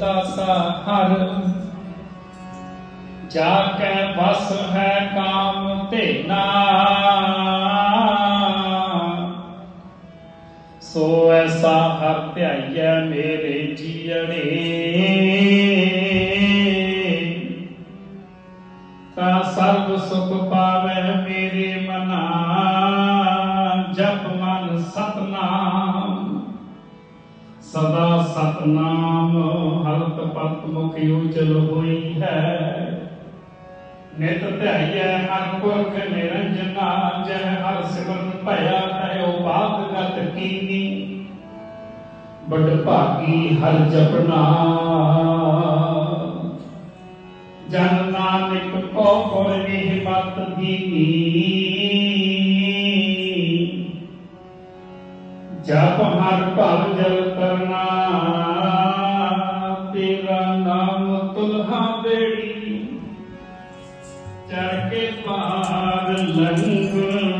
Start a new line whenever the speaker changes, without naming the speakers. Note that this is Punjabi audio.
ਦਾਤਾ ਹਰ ਜਾ ਕੈ ਵਸ ਹੈ ਕਾਮ ਧੇਨਾ ਸੋ ਐਸਾ ਹਰ ਧਿਆਈਐ ਮੇਰੇ ਜੀਣੇ ਤਾ ਸਰਬ ਸੁਖ ਸਦਾ ਸਤਨਾਮ ਹਲਤ ਪਤ ਮੁਖ ਉਜਲ ਹੋਈ ਹੈ। ਨਿਤ ਧਿਆਈਐ ਹਰ ਪੁਰਖ ਨਿਰੰਜਨਾ ਜਹ ਹਰ ਸਿਮਰਨ ਭਇਆ ਤਯੋ ਬਾਤ ਗਤ ਕੀਨੀ। ਬੜ ਭਾਗੀ ਹਰ ਜਪਨਾ ਜਨ ਨਾਨਕ ਕੋ ਪੁਰ ਨਿਹ ਦੀਨੀ। Amen.